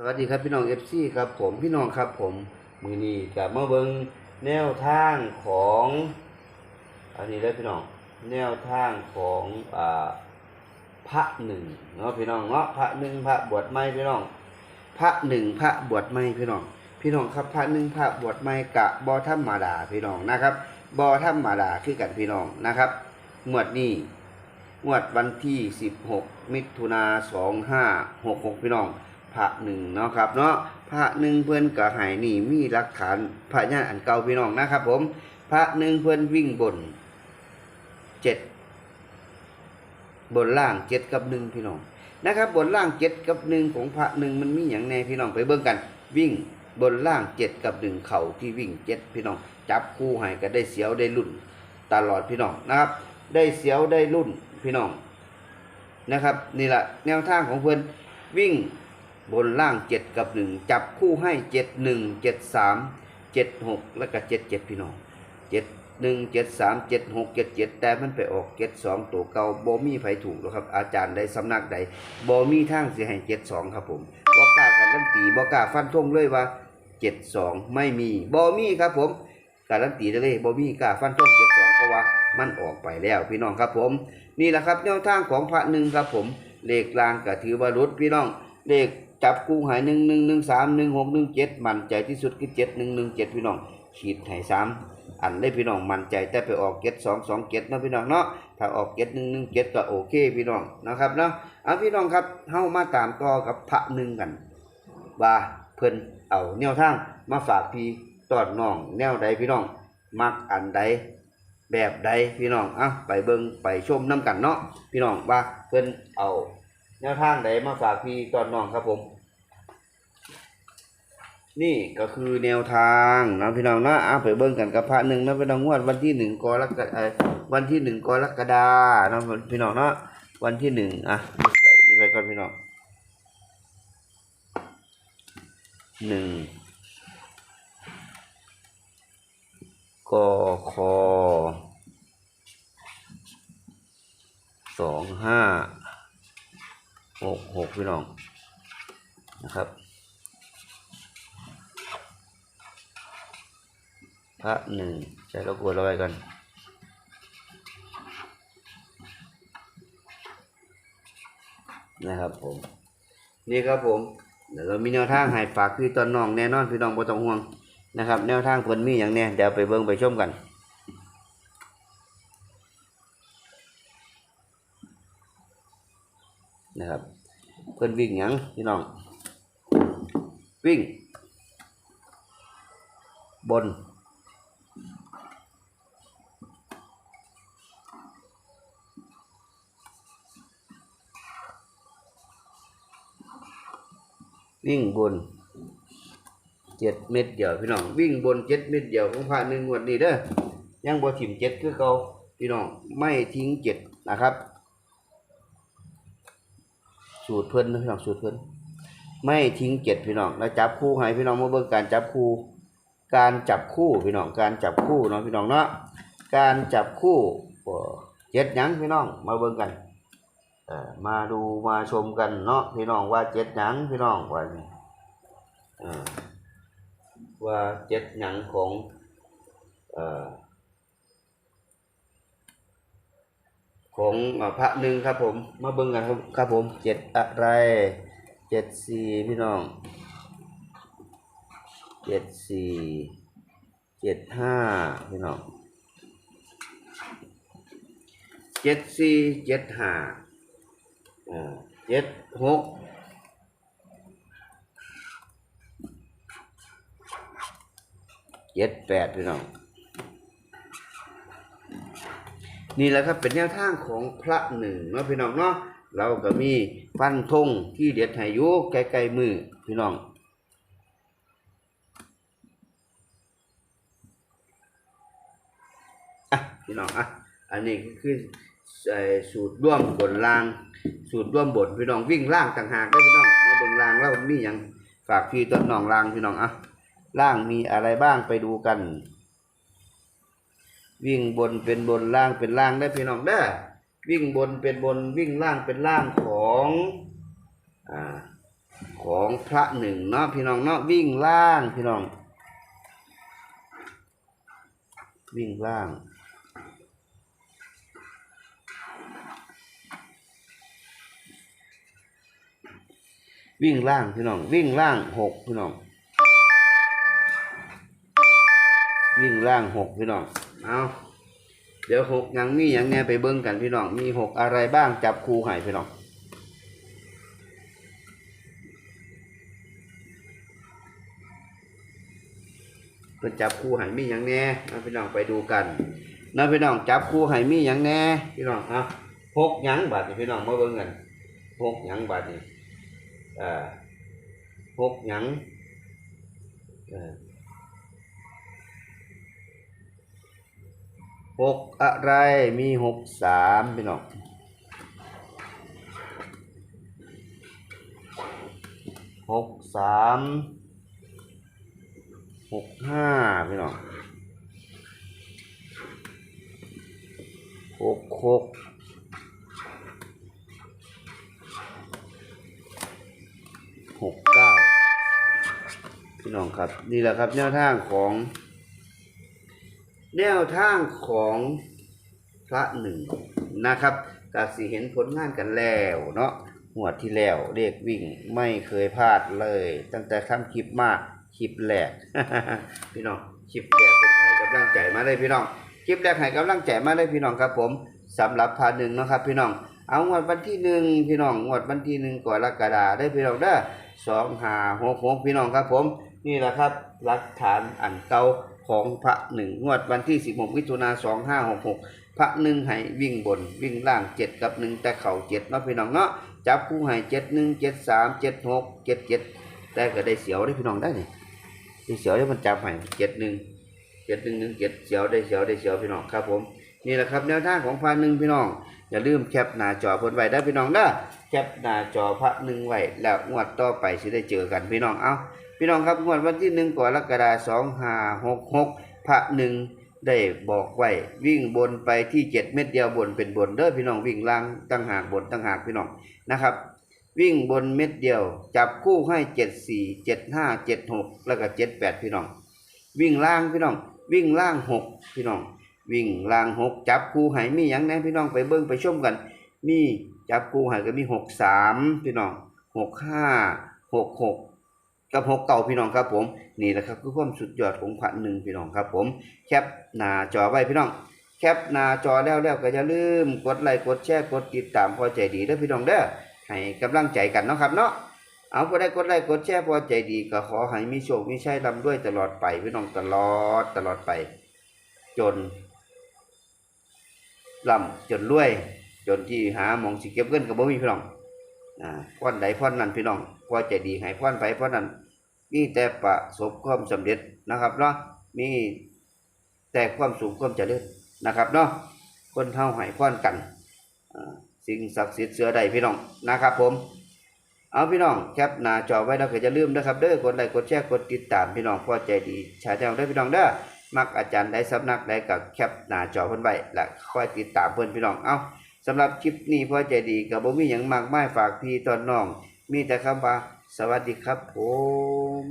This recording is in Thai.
สวัสดีครับพี่น้องเอฟซีครับผมพี่น้องครับผมมือนีกับมาเบิงแนวทางของอันนี้ได้พี่น้องแนวทางของอ่าพระหนึ่งเนาะพี่น้องเนาะพระหนึ่งพระบวชใหม่พี่น้อง พระหนึ่งพระบวชใหม่พี่น้อง พี่น้องครับพระหนึ่งพระบวชใหม่กะบอธรรมดาพี่น้องนะครับบอธรรมดาคือกันพี่น้องนะครับงวดนี้งวดวันที่ 16 มิถุนา2566 พี่น้อง พระหนึ่งเนาะครับเนาะพระหนึ่งเพื่อนกะหายนี่มีหลักฐานพระญาณอันเก่าพี่น้องนะครับ ผม พระหนึ่งเพื่อนวิ่งบนเจ็ดบนล่างเจ็ดกับหนึ่งพี่น้องนะครับ บนล่างเจ็ดกับหนึ่งของพระหนึ่งมันมีอย่างแน่พี่น้องไปเบิ่งกัน วิ่งบนล่างเจ็ดกับหนึ่งเข่าที่วิ่งเจ็ดพี่น้อง จับคู่ให้ก็ได้เสียวได้รุ่น ตลอดพี่น้องนะครับ ได้เสียวได้รุ่นพี่น้องนะครับ นี่แหละแนวทางของเพื่อนวิ่ง บนล่างเจ็ดกับหนึ่งจับคู่ให้เจ็ดหนึ่งเจ็ดสามเจ็ดหกแล้วก็เจ็ดเจ็ดพี่น้องเจ็ดหนึ่งเจ็ดสามเจ็ดหกเจ็ดเจ็ดแต่มันไปออกเจ็ดสองตัวเก่าโบมีไผถูกหรอกครับ อาจารย์ใดสำนักใดโบมีทางเสียให้เจ็ดสองครับผมบ่กล้าการันตีบ่กล้าฟันธงเลยว่าเจ็ดสองไม่มีโบมีครับผมการันตีได้เลยบ่มีกล้าฟันธงเจ็ดสองเพราะว่ามันออกไปแล้วพี่น้องครับผม นี่แหละครับแนวทางของพระหนึ่งครับผมเลขลางก็ถือว่ารุดพี่น้องเลข จับคู่หายหนึ่งหนึ่งหนึ่งสามหนึ่งหกหนึ่งเจ็ดมั่นใจที่สุดคือเจ็ดหนึ่งหนึ่งเจ็ดพี่น้องขีดให้สามอันได้พี่น้องมั่นใจแต่ไปออกเจ็ดสองสองเจ็ดนะพี่น้องเนาะถ้าออกเจ็ดหนึ่งหนึ่งเจ็ดก็โอเคพี่น้องนะครับเนาะเอาพี่น้องครับเฮามาตามต่อกับพระหนึ่งกัน ว่าเพิ่นเอาแนวทางมาฝากพี่ตอดน้องแนวใดพี่น้องมักอันใดแบบใดพี่น้องอะไปเบิ่งไปชมน้กันเนาะพี่น้องว่าเพิ่นเอา แนวทางใดมาฝากพี่ตอนน้องครับผม นี่ก็คือแนวทางนะพี่น้องนะอะไปเบิ่งกันกับพระหนึ่งนะพี่น้องงวดวันที่หนึ่งกรกฎาวันที่หนึ่งกรกฎานะพี่น้องนะวันที่หนึ่งอะใส่นี่ไปก่อนพี่น้องหนึ่งกคสองห้า หกหกพี่น้องนะครับ พระหนึ่งใช้รบกวนเราไว้กันนะครับผม นี่ครับผมเดี๋ยวเรามีแนวทางให้ฝากคือตอนน้องแน่นอนพี่น้องบ่ต้องห่วงนะครับ แนวทางเพิ่นมีอย่างแน่เดี๋ยวไปเบิ่งไปชมกัน นะครับ เพื่อนวิ่งยังพี่น้อง วิ่ง บน วิ่งบนเจ็ดเม็ดเดียวพี่น้อง วิ่งบนเจ็ดเม็ดเดียวของพาหนึ่งวดนี้เด้อยังบ่ถิ่มเจ็ดคือเก่าพี่น้องไม่ทิ้งเจ็ดนะครับ สูตรเพิ่นนะพี่น้องสูตรเพิ่นไม่ทิ้งเจ็ดพี่น้องแล้วจับคู่ให้พี่น้องมาเบิ่งการจับคู่ การจับคู่พี่น้องการจับคู่เนาะพี่น้องเนาะการจับคู่เจ็ดหยังพี่น้องมาเบิ่งกันมาดูมาชมกันเนาะพี่น้องว่าเจ็ดหยังพี่น้องว่าเอ่อว่าเจ็ดหยังของเอ่อ ของพระหนึ่งครับผม มาเบิ่งกันครับครับผมเจ็ดอะไรเจ็ดสี่พี่น้องเจ็ดสี่เจ็ดห้าพี่น้องเจ็ดสี่เจ็ดห้าอ่าเจ็ดหกเจ็ดแปดพี่น้อง นี่แหละครับเป็นแนวทางของพระหนึ่งเนาะพี่น้องเนาะเราก็มีฟันธงที่เด็ดให้อยู่ไกลๆมือพี่น้องอะพี่น้องอะอันนี้คือเอ่สูตรร่วมบนล่าง สูตรร่วมบนพี่น้องวิ่งล่างต่างหากได้พี่น้องมาเบิ่งล่างแล้วมีอย่างฝากพี่ต้นน้องล่างพี่น้องอะล่างมีอะไรบ้างไปดูกัน วิ่งบนเป็นบนล่างเป็นล่างได้พี่น้องได้วิ่งบนเป็นบนวิ่งล่างเป็นล่างของอ่าของพระหนึ่งเนาะพี่น้องเนาะวิ่งล่างพี่น้อง วิ่งล่างวิ่งล่างพี่น้องวิ่งล่างหกพี่น้อง วิ่งล่างหกพี่น้อง เอาเดี๋ยวหกยังมีอย่างแน่ไปเบิ้งกันพี่น้อง มีหกอะไรบ้างจับครูให้พี่น้องเพิ่นจับคู่ให้มีหยังแหน่นะพี่น้องไปดูกันนะพี่น้องจับคู่ให้มีหยังแหน่ พี่น้องอะหกยังบาดนี่พี่น้องมาเบิ่งกันหกยังบาดนี่อ่าหกยังอ่อ หกอะไรมีหกสามพี่น้องหกสามหกห้าพี่น้องหกหกหกเก้าพี่น้องครับ นี่แหละครับแนวทางของ แนวทางของพระหนึ่งนะครับกาสีเห็นผลงานกันแล้วเนาะหัวที่แล้วเด็กวิ่งไม่เคยพลาดเลย ตั้งแต่ทำคลิปมาคลิปแรกพี่น้องคลิปแรกเป็นให้กำลังใจมาเลยพี่น้องคลิปแรกให้กำลังใจมาเลยพี่น้องครับผมสำหรับพาหนึ่งนะครับ พี่น้องเอางวดวันที่หนึ่งพี่น้องงวดวันที่หนึ่งกรกฎาได้พี่น้องเด้สองหาหกหกพี่น้องครับผม นี่แหละครับหลักฐานอันเก่า ของพระหนึ่งงวดวันที่สิบหกมิถุนาสองห้าหกหกพระหนึ่งให้วิ่งบนวิ่งล่างเจ็ดกับหนึ่งแต่เข่าเจ็ดเนาะพี่น้องเนาะจับคู่ให้เจ็ดหนึ่งเจ็ดสามเจ็ดหกเจ็ดเจ็ดแต่ก็ได้เสียวได้พี่น้องได้นี่ที่เสียวได้มันจับให้เจ็ดหนึ่งเจ็ดหนึ่งหนึ่งเจ็ดเสียวได้เสียวได้เสียวพี่น้องครับผมนี่แหละครับแนวทางของพระหนึ่งพี่น้องอย่าลืมแคปหน้าจอเพิ่นไว้ได้พี่น้องเด้อแคปหน้าจอพระหนึ่งไว้แล้วงวดต่อไปสิได้เจอกันพี่น้องเอา พี่น้องครับงวดวันที่หนึ่งกรกฎาสองห้าหกหกพระหนึ่งได้บอกไว้วิ่งบนไปที่เจ็ดเม็ดเดียวบนเป็นบนเด้อพี่น้องวิ่งล่างตั้งหากบนตั้งหากพี่น้องนะครับ วิ่งบนเม็ดเดียว จับคู่ให้เจ็ดสี่เจ็ดห้าเจ็ดหกแล้วก็เจ็ดแปดพี่น้อง วิ่งล่างพี่น้อง วิ่งล่างหกพี่น้อง วิ่งล่างหกจับคู่ให้มีอย่างแน่พี่น้องไปเบิ้งไปชมกัน มีจับคู่ให้ก็มีหกสามพี่น้องหกห้าหกหก กับหกเก่าพี่น้องครับผมนี่แหละครับคือความสุดยอดของพันหนึ่งพี่น้องครับผมแคปหน้าจอไว้พี่น้องแคปหน้าจอแล้วแล้วก็อย่าลืมกดไลค์กดแชร์กดติดตามพอใจดีเด้อพี่น้องเด้อให้กำลังใจกันเนาะครับเนาะเอาก็ได้กดไลค์กดแชร์พอใจดีก็ขอให้มีโชคมีชัยรำด้วยตลอดไปพี่น้องตลอดตลอดไป จนร่ำจนรวย จนที่หาหมองสิเก็บเงินก็บ่มีพี่น้อง อ่าพ่อนใดพ่อนนั้นพี่น้องพอใจดีให้พ่อนไปพ่อนนั้นมีแต่ประสบความสำเร็จนะครับเนาะมีแต่ความสูงความเจริญนะครับเนาะคนเฮาให้พ่อนกันอ่าสิ่งศักดิ์สิทธิ์เสือใดพี่น้องนะครับผมเอาพี่น้องแคปหน้าจอไว้แล้วก็จะลืมนะครับเด้อกดไลค์กดแชร์กดติดตามพี่น้องพอใจดีชาแนลได้พี่น้องเด้อมักอาจารย์ได้สำนักได้กับแคปหน้าจอเพิ่นไว้และคอยติดตามเพิ่อนพี่น้องเอา สำหรับคลิปนี้พอใจดีกับบ่มีอย่างมากมายฝากพี่ตอนน้อง มีแต่คำว่า สวัสดีครับผม